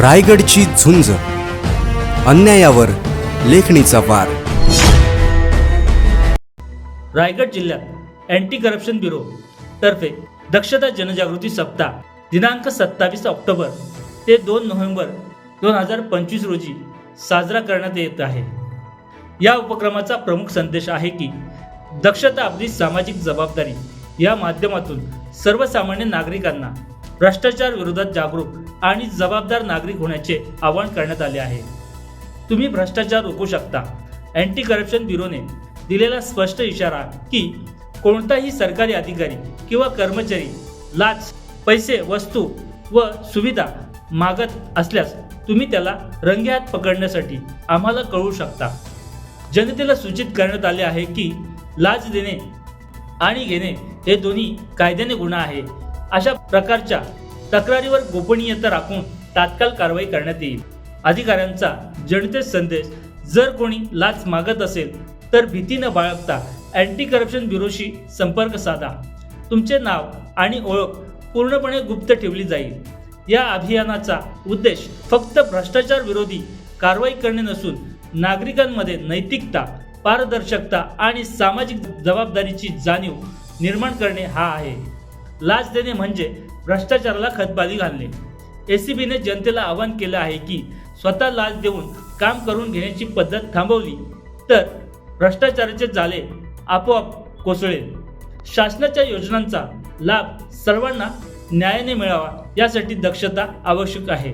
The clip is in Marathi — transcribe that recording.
रायगडची झुंज. अन्यायावर लेखणीचा वार. रायगड जिल्ह्यात अँटी करप्शन ब्युरो तर्फे दक्षता जनजागृती सप्ताह दिनांक सत्तावीस ऑक्टोबर ते दोन नोव्हेंबर दोन हजार पंचवीस रोजी साजरा करण्यात येत आहे. या उपक्रमाचा प्रमुख संदेश आहे की दक्षता आपली सामाजिक जबाबदारी या माध्यमातून सर्वसामान्य नागरिकांना भ्रष्टाचार विरोधात जागरूक आणि जबाबदार नागरिक होण्याचे आवाहन करण्यात आले आहे. तुम्ही भ्रष्टाचार रोखू शकता. अँटी करप्शन ब्युरोने दिलेला स्पष्ट इशारा की कोणताही सरकारी अधिकारी किंवा कर्मचारी लाच पैसे वस्तू व सुविधा मागत असल्यास तुम्ही त्याला रंगेहात पकडण्यासाठी आम्हाला कळवू शकता. जनतेला सूचित करण्यात आले आहे की लाच देणे आणि घेणे हे दोन्ही कायद्याने गुन्हा आहे. अशा प्रकारच्या तक्रारीवर गोपनीयता राखून तात्काळ कारवाई करण्यात येईल. अधिकाऱ्यांचा जनतेस संदेश जर कोणी लाच मागत असेल तर भीती न बाळगता अँटी करप्शन ब्युरोशी संपर्क साधा. तुमचे नाव आणि ओळख पूर्णपणे गुप्त ठेवली जाईल. या अभियानाचा उद्देश फक्त भ्रष्टाचार विरोधी कारवाई करणे नसून नागरिकांमध्ये नैतिकता पारदर्शकता आणि सामाजिक जबाबदारीची जाणीव निर्माण करणे हा आहे. लाच देणे म्हणजे भ्रष्टाचाराला खतपाणी घालणे. एसीबीने जनतेला आवाहन केलं आहे की स्वतः लाच देऊन काम करून घेण्याची पद्धत थांबवली तर भ्रष्टाचाराचे जाळे आपोआप कोसळेल. शासनाच्या योजनांचा लाभ सर्वांना न्यायाने मिळावा यासाठी दक्षता आवश्यक आहे.